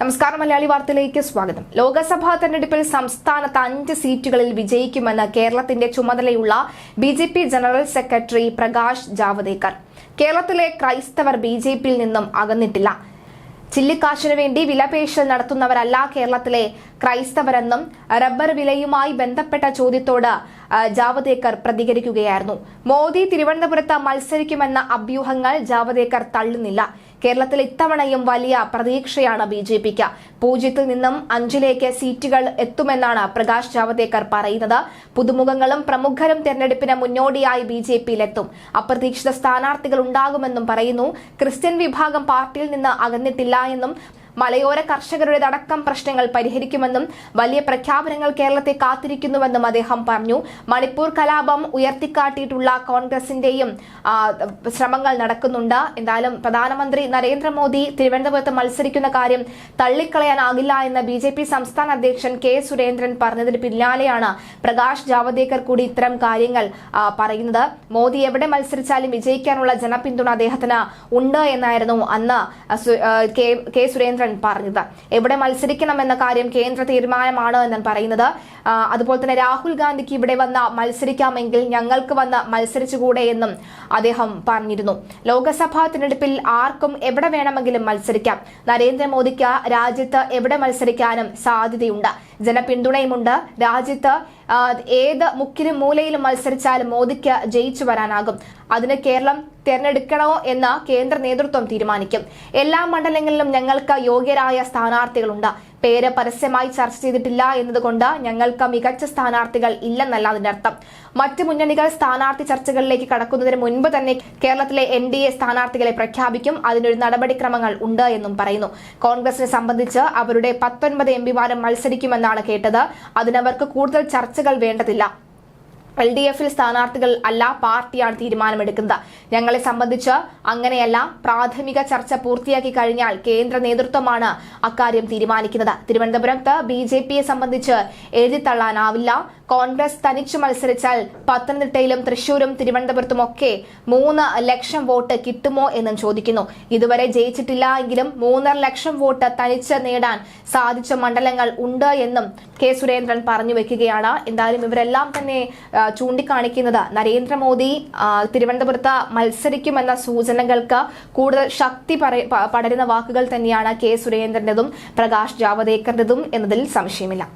നമസ്കാരം മലയാളി വാർത്തയിലേക്ക് സ്വാഗതം. ലോക്സഭാ തെരഞ്ഞെടുപ്പിൽ സംസ്ഥാനത്ത് അഞ്ച് സീറ്റുകളിൽ വിജയിക്കുമെന്ന് കേരളത്തിന്റെ ചുമതലയുള്ള B J P general secretary Prakash Javadekar. കേരളത്തിലെ ക്രൈസ്തവർ ബി ജെ പിയിൽ നിന്നും അകന്നിട്ടില്ല. ചില്ലിക്കാശിനു വേണ്ടി വിലപേശൽ നടത്തുന്നവരല്ല കേരളത്തിലെ ക്രൈസ്തവരെന്നും റബ്ബർ വിലയുമായി ബന്ധപ്പെട്ട ചോദ്യത്തോട് ജാവദേക്കർ പ്രതികരിക്കുകയായിരുന്നു. മോദി തിരുവനന്തപുരത്ത് മത്സരിക്കുമെന്ന അഭ്യൂഹങ്ങൾ ജാവദേക്കർ തള്ളുന്നില്ല. കേരളത്തിൽ ഇത്തവണയും വലിയ പ്രതീക്ഷയാണ് ബി ജെ പിക്ക്. പൂജ്യത്തിൽ നിന്നും അഞ്ചിലേക്ക് സീറ്റുകൾ എത്തുമെന്നാണ് പ്രകാശ് ജാവദേക്കർ പറയുന്നത്. പുതുമുഖങ്ങളും പ്രമുഖരും തെരഞ്ഞെടുപ്പിന് മുന്നോടിയായി ബി ജെ പിയിലെത്തും. അപ്രതീക്ഷിത സ്ഥാനാർത്ഥികൾ ഉണ്ടാകുമെന്നും പറയുന്നു. ക്രിസ്ത്യൻ വിഭാഗം പാർട്ടിയിൽ നിന്ന് അകന്നിട്ടില്ല എന്നും മലയോര കർഷകരുടെ അടക്കം പ്രശ്നങ്ങൾ പരിഹരിക്കുമെന്നും വലിയ പ്രഖ്യാപനങ്ങൾ കേരളത്തെ കാത്തിരിക്കുന്നുവെന്നും അദ്ദേഹം പറഞ്ഞു. മണിപ്പൂർ കലാപം ഉയർത്തിക്കാട്ടിയിട്ടുള്ള കോൺഗ്രസിന്റെയും ശ്രമങ്ങൾ നടക്കുന്നുണ്ട്. എന്തായാലും പ്രധാനമന്ത്രി നരേന്ദ്രമോദി തിരുവനന്തപുരത്ത് മത്സരിക്കുന്ന കാര്യം തള്ളിക്കളയാനാകില്ല എന്ന് ബി ജെ പി സംസ്ഥാന അധ്യക്ഷൻ കെ സുരേന്ദ്രൻ പറഞ്ഞതിന് പിന്നാലെയാണ് പ്രകാശ് ജാവദേക്കർ കൂടി ഇത്തരം കാര്യങ്ങൾ പറയുന്നത്. മോദി എവിടെ മത്സരിച്ചാലും വിജയിക്കാനുള്ള ജനപിന്തുണ അദ്ദേഹത്തിന് ഉണ്ട് എന്നായിരുന്നു അന്ന് കെ കെ പറഞ്ഞത്. എവിടെ മത്സരിക്കണമെന്ന കാര്യം കേന്ദ്ര തീരുമാനമാണ് എന്നാണ് പറയുന്നത്. അതുപോലെ തന്നെ രാഹുൽ ഗാന്ധിക്ക് ഇവിടെ വന്ന് മത്സരിക്കാമെങ്കിൽ ഞങ്ങൾക്ക് വന്ന് മത്സരിച്ചുകൂടെ എന്നും അദ്ദേഹം പറഞ്ഞിരുന്നു. ലോക്സഭാ തിരഞ്ഞെടുപ്പിൽ ആർക്കും എവിടെ വേണമെങ്കിലും മത്സരിക്കാം. നരേന്ദ്രമോദിക്ക് രാജ്യത്ത് എവിടെ മത്സരിക്കാനും സാധ്യതയുണ്ട്. ജനപിന്തുണയുമുണ്ട്. രാജ്യത്ത് ഏത് മുക്കിലും മൂലയിലും മത്സരിച്ചാലും മോദിക്ക് ജയിച്ചു വരാനാകും. അതിന് കേരളം തിരഞ്ഞെടുക്കണോ എന്ന് കേന്ദ്ര നേതൃത്വം തീരുമാനിക്കും. എല്ലാ മണ്ഡലങ്ങളിലും ഞങ്ങൾക്ക് യോഗ്യരായ സ്ഥാനാർത്ഥികളുണ്ട്. പേര് പരസ്യമായി ചർച്ച ചെയ്തിട്ടില്ല എന്നതുകൊണ്ട് ഞങ്ങൾക്ക് മികച്ച സ്ഥാനാർത്ഥികൾ ഇല്ലെന്നല്ല അതിന്റെ അർത്ഥം. മറ്റ് മുന്നണികൾ സ്ഥാനാർത്ഥി ചർച്ചകളിലേക്ക് കടക്കുന്നതിന് മുൻപ് തന്നെ കേരളത്തിലെ എൻ ഡി എ സ്ഥാനാർത്ഥികളെ പ്രഖ്യാപിക്കും. അതിനൊരു നടപടിക്രമങ്ങൾ ഉണ്ട് എന്നും പറയുന്നു. കോൺഗ്രസിനെ സംബന്ധിച്ച് അവരുടെ പത്തൊൻപത് എം പിമാരും മത്സരിക്കുമെന്നാണ് കേട്ടത്. അതിനവർക്ക് കൂടുതൽ ചർച്ചകൾ വേണ്ടതില്ല. എൽ ഡി എഫിൽ സ്ഥാനാർത്ഥികൾ അല്ല പാർട്ടിയാണ് തീരുമാനമെടുക്കുന്നത്. ഞങ്ങളെ സംബന്ധിച്ച് അങ്ങനെയല്ല പ്രാഥമിക ചർച്ച പൂർത്തിയാക്കി കഴിഞ്ഞാൽ കേന്ദ്ര നേതൃത്വമാണ് അക്കാര്യം തീരുമാനിക്കുന്നത്. തിരുവനന്തപുരത്ത് ബി ജെ പിയെ സംബന്ധിച്ച് എഴുതിത്തള്ളാനാവില്ല. കോൺഗ്രസ് തനിച്ചു മത്സരിച്ചാൽ പത്തനംതിട്ടയിലും തൃശൂരും തിരുവനന്തപുരത്തും ഒക്കെ മൂന്ന് ലക്ഷം വോട്ട് കിട്ടുമോ എന്നും ചോദിക്കുന്നു. ഇതുവരെ ജയിച്ചിട്ടില്ല എങ്കിലും മൂന്നര ലക്ഷം വോട്ട് തനിച്ച് നേടാൻ സാധിച്ച മണ്ഡലങ്ങൾ ഉണ്ട് എന്നും കെ സുരേന്ദ്രൻ പറഞ്ഞു വെക്കുകയാണ്. എന്തായാലും ഇവരെല്ലാം തന്നെ ചൂണ്ടിക്കാണിക്കുന്നത്. നരേന്ദ്രമോദി തിരുവനന്തപുരത്ത് മത്സരിക്കുമെന്ന സൂചനകൾക്ക് കൂടുതൽ ശക്തി പടരുന്ന വാക്കുകൾ തന്നെയാണ് കെ. സുരേന്ദ്രന്റേതും പ്രകാശ് ജാവദേക്കറിന്റേതും എന്നതിൽ സംശയമില്ല.